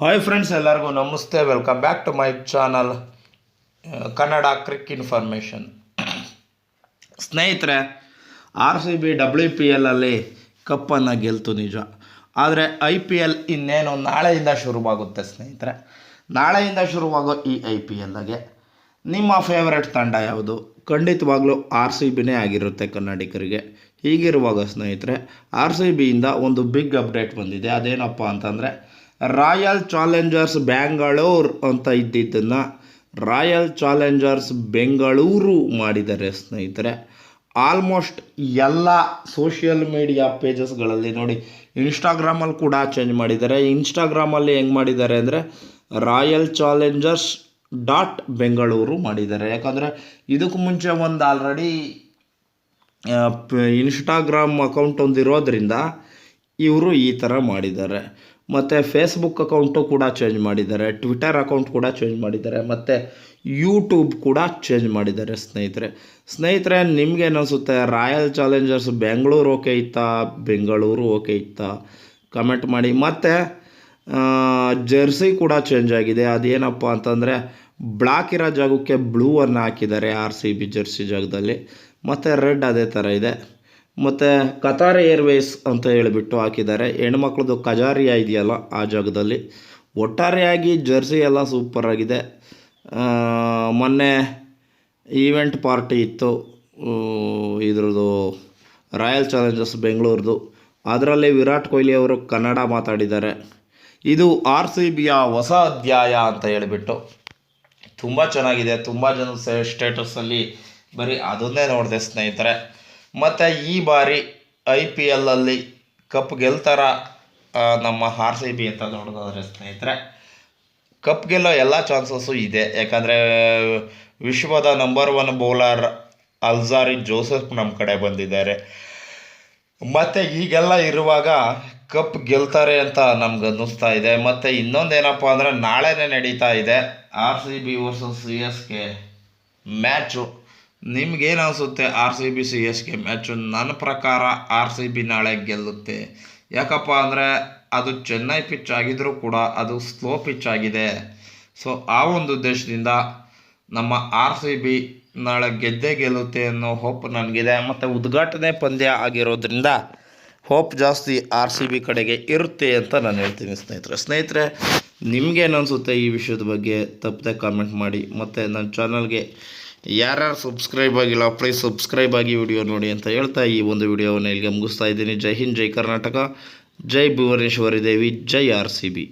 Hi friends ಎಲ್ಲರಿಗೂ ನಮಸ್ತೆ. Welcome back to my channel Kannada crick information ಸ್ನೇಹಿತರೆ R C B W P ಎಲ್ಲಲ್ಲಿ ಕಪ್ಪನ್ನು ಗೆಲ್ತು ನಿಜ. ಆದರೆ ಐ ಪಿ ಎಲ್ ಇನ್ನೇನು ನಾಳೆಯಿಂದ ಶುರುವಾಗುತ್ತೆ ಸ್ನೇಹಿತರೆ? ನಾಳೆಯಿಂದ ಶುರುವಾಗೋ ಈ ಐ ಪಿ ಎಲ್ಗೆ ನಿಮ್ಮ ಫೇವರೆಟ್ ತಂಡ ಯಾವುದು? ಖಂಡಿತವಾಗ್ಲೂ ಆರ್ ಸಿ ಬಿನೇ ಆಗಿರುತ್ತೆ ಕನ್ನಡಿಗರಿಗೆ. ಹೀಗಿರುವಾಗ ಸ್ನೇಹಿತರೆ ಆರ್ ಸಿ ಬಿಯಿಂದ ಒಂದು ಬಿಗ್ ಅಪ್ಡೇಟ್ ಬಂದಿದೆ. ಅದೇನಪ್ಪ ಅಂತಂದರೆ ರಾಯಲ್ ಚಾಲೆಂಜರ್ಸ್ ಬ್ಯಾಂಗಳೂರು ಅಂತ ಇದ್ದಿದ್ದನ್ನು ರಾಯಲ್ ಚಾಲೆಂಜರ್ಸ್ ಬೆಂಗಳೂರು ಮಾಡಿದ್ದಾರೆ ಸ್ನೇಹಿತರೆ. ಆಲ್ಮೋಸ್ಟ್ ಎಲ್ಲ ಸೋಷಿಯಲ್ ಮೀಡಿಯಾ ಪೇಜಸ್ಗಳಲ್ಲಿ ನೋಡಿ ಇನ್ಸ್ಟಾಗ್ರಾಮಲ್ಲಿ ಕೂಡ ಚೇಂಜ್ ಮಾಡಿದ್ದಾರೆ. ಇನ್ಸ್ಟಾಗ್ರಾಮಲ್ಲಿ ಹೆಂಗೆ ಮಾಡಿದ್ದಾರೆ ಅಂದರೆ ರಾಯಲ್ ಚಾಲೆಂಜರ್ಸ್ ಡಾಟ್ ಬೆಂಗಳೂರು ಮಾಡಿದ್ದಾರೆ. ಯಾಕಂದರೆ ಇದಕ್ಕೂ ಮುಂಚೆ ಒಂದು ಆಲ್ರೆಡಿ ಇನ್ಸ್ಟಾಗ್ರಾಮ್ ಅಕೌಂಟ್ ಒಂದು ಇರೋದ್ರಿಂದ ಇವರು ಈ ಥರ ಮಾಡಿದ್ದಾರೆ. ಮತ್ತು ಫೇಸ್ಬುಕ್ ಅಕೌಂಟು ಕೂಡ ಚೇಂಜ್ ಮಾಡಿದ್ದಾರೆ ಟ್ವಿಟರ್ ಅಕೌಂಟ್ ಕೂಡ ಚೇಂಜ್ ಮಾಡಿದ್ದಾರೆ, ಮತ್ತು ಯೂಟ್ಯೂಬ್ ಕೂಡ ಚೇಂಜ್ ಮಾಡಿದ್ದಾರೆ ಸ್ನೇಹಿತರೆ. ಸ್ನೇಹಿತರೆ ನಿಮ್ಗೇನು ಅನಿಸುತ್ತೆ ರಾಯಲ್ ಚಾಲೆಂಜರ್ಸ್ ಬೆಂಗಳೂರು ಓಕೆ ಇತ್ತಾ? ಬೆಂಗಳೂರು ಓಕೆ ಇತ್ತಾ? ಕಮೆಂಟ್ ಮಾಡಿ. ಮತ್ತು ಜರ್ಸಿ ಕೂಡ ಚೇಂಜ್ ಆಗಿದೆ. ಅದೇನಪ್ಪ ಅಂತಂದರೆ ಬ್ಲಾಕ್ ಇರೋ ಜಾಗಕ್ಕೆ ಬ್ಲೂ ಅನ್ನು ಹಾಕಿದ್ದಾರೆ ಆರ್ ಸಿ ಬಿ ಜರ್ಸಿ ಜಾಗದಲ್ಲಿ. ಮತ್ತು ರೆಡ್ ಅದೇ ಥರ ಇದೆ. ಮತ್ತು ಕತಾರ್ ಏರ್ವೇಸ್ ಅಂತ ಹೇಳಿಬಿಟ್ಟು ಹಾಕಿದ್ದಾರೆ. ಹೆಣ್ಮಕ್ಳದ್ದು ಕಜಾರಿಯಾ ಇದೆಯಲ್ಲ ಆ ಜಾಗದಲ್ಲಿ. ಒಟ್ಟಾರೆಯಾಗಿ ಜರ್ಸಿ ಎಲ್ಲ ಸೂಪರಾಗಿದೆ ಮೊನ್ನೆ ಈವೆಂಟ್ ಪಾರ್ಟಿ ಇತ್ತು. ಇದ್ರದ್ದು ರಾಯಲ್ ಚಾಲೆಂಜರ್ಸ್ ಬೆಂಗಳೂರದು ಅದರಲ್ಲಿ ವಿರಾಟ್ ಕೊಹ್ಲಿ ಅವರು ಕನ್ನಡ ಮಾತಾಡಿದ್ದಾರೆ. ಇದು ಆರ್ ಸಿ ಬಿಯ ಹೊಸ ಅಧ್ಯಾಯ ಅಂತ ಹೇಳಿಬಿಟ್ಟು. ತುಂಬ ಚೆನ್ನಾಗಿದೆ. ತುಂಬ ಜನ ಸ್ಟೇಟಸಲ್ಲಿ ಬರೀ ಅದನ್ನೇ ನೋಡಿದೆ ಸ್ನೇಹಿತರೆ. ಮತ್ತು ಈ ಬಾರಿ ಐ ಪಿ ಎಲ್ಲಲ್ಲಿ ಕಪ್ ಗೆಲ್ತಾರ ನಮ್ಮ ಆರ್ ಸಿ ಬಿ ಅಂತ ನೋಡೋದಾದರೆ ಸ್ನೇಹಿತರೆ. ಕಪ್ ಗೆಲ್ಲೋ ಎಲ್ಲ ಚಾನ್ಸಸ್ಸು ಇದೆ. ಯಾಕಂದರೆ, ವಿಶ್ವದ number one bowler Alzarri Joseph ನಮ್ಮ ಕಡೆ ಬಂದಿದ್ದಾರೆ. ಮತ್ತು ಈಗೆಲ್ಲ ಇರುವಾಗ ಕಪ್ ಗೆಲ್ತಾರೆ ಅಂತ ನಮ್ಗೆ ಅನ್ನಿಸ್ತಾ ಇದೆ. ಮತ್ತು ಇನ್ನೊಂದೇನಪ್ಪ ಅಂದರೆ ನಾಳೆನೇ ನಡೀತಾ ಇದೆ. R C B versus C S K match ನಿಮ್ಗೇನು ಅನಿಸುತ್ತೆ R C B C S K match ನನ್ನ ಪ್ರಕಾರ ಆರ್ ಸಿ ಬಿ ನಾಳೆ ಗೆಲ್ಲುತ್ತೆ. ಯಾಕಪ್ಪ ಅಂದರೆ ಅದು ಚೆನ್ನೈ ಪಿಚ್ ಆಗಿದ್ದರೂ ಕೂಡ ಅದು ಸ್ಲೋ ಪಿಚ್ ಆಗಿದೆ. ಸೊ ಆ ಒಂದು ಉದ್ದೇಶದಿಂದ ನಮ್ಮ ಆರ್ ಸಿ ಬಿ ನಾಳೆ ಗೆದ್ದೇ ಗೆಲ್ಲುತ್ತೆ ಅನ್ನೋ ಹೋಪ್ ನನಗಿದೆ. ಮತ್ತು ಉದ್ಘಾಟನೆ ಪಂದ್ಯ ಆಗಿರೋದ್ರಿಂದ ಹೋಪ್ ಜಾಸ್ತಿ ಆರ್ ಸಿ ಬಿ ಕಡೆಗೆ ಇರುತ್ತೆ ಅಂತ ನಾನು ಹೇಳ್ತೀನಿ ಸ್ನೇಹಿತರೆ. ಸ್ನೇಹಿತರೆ ನಿಮಗೇನು ಅನಿಸುತ್ತೆ ಈ ವಿಷಯದ ಬಗ್ಗೆ? ತಪ್ಪದೆ ಕಾಮೆಂಟ್ ಮಾಡಿ. ಮತ್ತು ನನ್ನ ಚಾನಲ್ಗೆ ಯಾರ್ಯಾರು ಸಬ್ಸ್ಕ್ರೈಬ್ ಆಗಿಲ್ಲ ಪ್ಲೀಸ್ ಸಬ್ಸ್ಕ್ರೈಬ್ ಆಗಿ ವಿಡಿಯೋ ನೋಡಿ ಅಂತ ಹೇಳ್ತಾ ಈ ಒಂದು ವಿಡಿಯೋವನ್ನು ಇಲ್ಲಿಗೆ ಮುಗಿಸ್ತಾ ಇದ್ದೀನಿ. ಜೈ ಹಿಂದ್, ಜೈ ಕರ್ನಾಟಕ. ಜೈ ಭುವನೇಶ್ವರಿ ದೇವಿ, ಜೈ ಆರ್ ಸಿ ಬಿ.